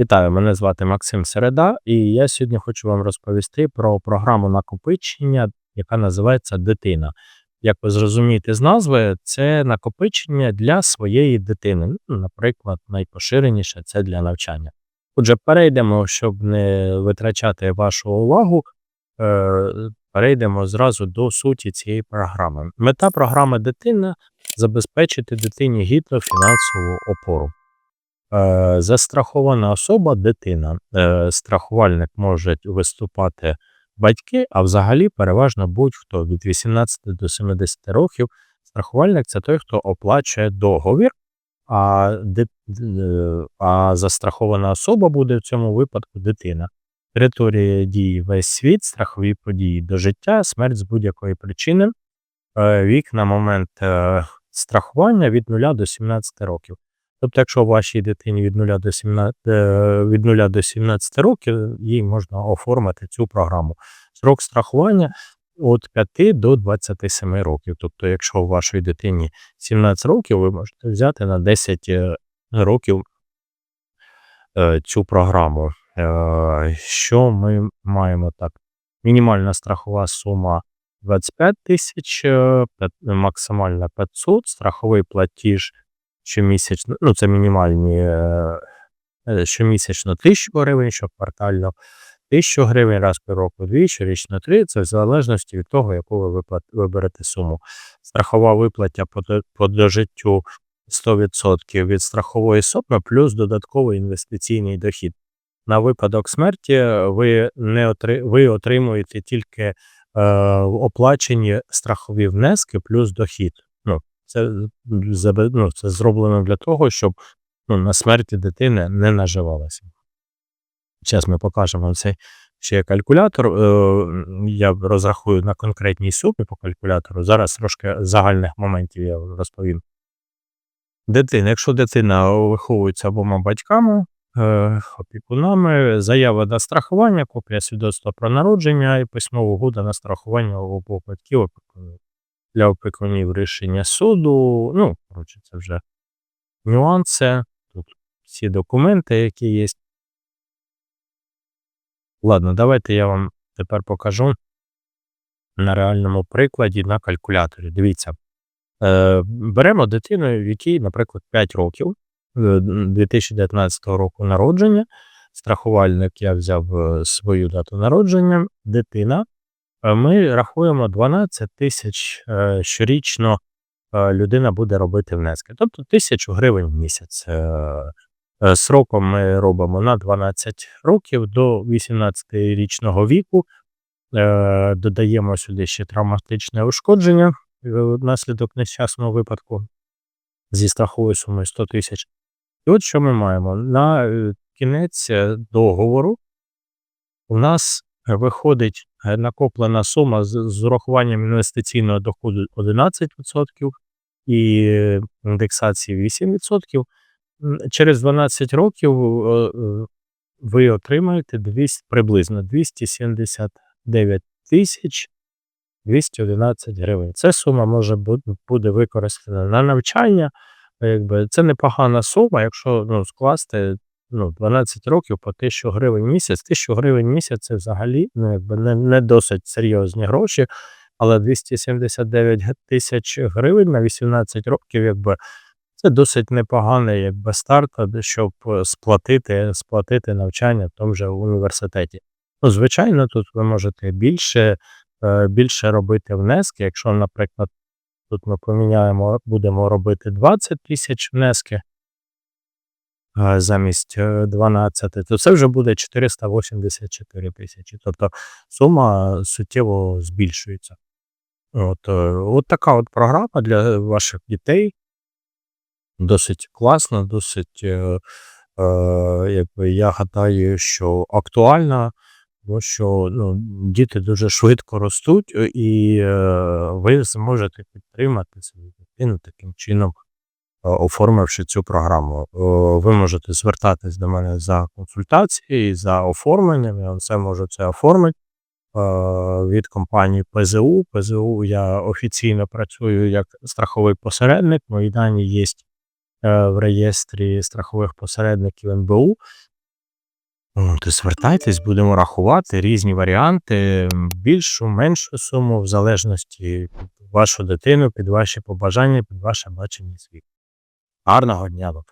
Вітаю, мене звати Максим Середа, і я сьогодні хочу вам розповісти про програму накопичення, яка називається Дитина. Як ви зрозумієте з назви, це накопичення для своєї дитини. Ну, Наприклад, найпоширеніше це для навчання. Отже, перейдемо, щоб не витрачати вашу увагу. е, Перейдемо зразу до суті цієї програми. Мета програми дитина забезпечити дитині гідну фінансову опору. Е, Застрахована особа дитина. Е, Страхувальник може виступати батьки, а взагалі переважно будь-хто від 18 до 70 років. Страхувальник це той, хто оплачує договір, а, е, а застрахована особа буде в цьому випадку дитина. Територія дії весь світ, страхові події до життя, смерть з будь-якої причини, вік на момент страхування від 0 до 17 років. Тобто, якщо вашій дитині від 0 до 17, е, від 0 до 17 років, їй можна оформити цю програму. Срок страхування від 5 до 27 років. Тобто, якщо у вашій дитині 17 років, ви можете взяти на 10 е, років е, цю програму. Що ми маємо так? Мінімальна страхова сума 25 тисяч, максимальна 500, страховий платіж щомісячно, ну це мінімальні е, е, щомісячно 1000 гривень, щоквартально 1000 гривень, раз по року 2, щорічно 3, це в залежності від того, яку ви виберете суму. Страхова виплаття по, по дожиттю 100% від страхової суми плюс додатковий інвестиційний дохід. На випадок смерті ви, не отри, ви отримуєте тільки е, оплачені страхові внески плюс дохід. Це, ну, це зроблено для того, щоб ну, на смерті дитини не наживалося. Зараз ми покажемо цей ще калькулятор. Е, Я розрахую на конкретній сумі по калькулятору. Зараз трошки загальних моментів я розповім. Дитина, якщо дитина виховується обома батьками, е, опікунами, заява на страхування, копія свідоцтва про народження і письмова угода на страхування обох батьків опікунів. Для опікунів рішення суду. Ну, коротше, це вже нюанси. Тут всі документи, які є. Ладно, давайте я вам тепер покажу на реальному прикладі на калькуляторі. Дивіться. Е, беремо дитину, в якій, наприклад, 5 років, е, 2019 року народження. Страхувальник я взяв е, свою дату народження, дитина. Е, Ми рахуємо 12 тисяч е, щорічно е, людина буде робити внески. Тобто тисячу гривень в місяць. Сроком ми робимо на 12 років до 18-річного віку. Додаємо сюди ще травматичне ушкодження внаслідок нещасного випадку зі страховою сумою 100 тисяч. І от що ми маємо? На кінець договору у нас виходить е, накоплена сума з, з урахуванням інвестиційного доходу 11% і індексації 8%. Через 12 років е, е, ви отримаєте 200, приблизно 279 тисяч 211 гривень. Ця сума може бу- буде використана на навчання. Якби це непогана сума, якщо ну, скласти ну, 12 років по 1000 гривень місяць. 1000 гривень місяць це взагалі ну, якби не, не досить серйозні гроші, але 279 тисяч гривень на 18 років, якби це досить непоганий якби, старт, щоб е, сплатити, сплатити навчання в тому же університеті. Ну, звичайно, тут ви можете більше, е, більше робити внески. Якщо, наприклад, тут ми поміняємо, будемо робити 20 тисяч внески замість е, 12, то це вже буде 484 тисячі. Тобто сума суттєво збільшується. От, е, от така от програма для ваших дітей. Досить класна, досить, е, е, якби я гадаю, що актуальна, тому що ну, діти дуже швидко ростуть, е, і е, ви зможете підтримати свою дитину таким чином, е, оформивши цю програму. Е, Ви можете звертатись до мене за консультацією, за оформленням, я все можу це оформити. Е, Від компанії ПЗУ. ПЗУ я офіційно працюю як страховий посередник. Мої дані є е, в реєстрі страхових посередників НБУ. То звертайтесь, будемо рахувати різні варіанти, більшу, меншу суму, в залежності під вашу дитину, під ваші побажання, під ваше бачення світу. Гарного дня вам!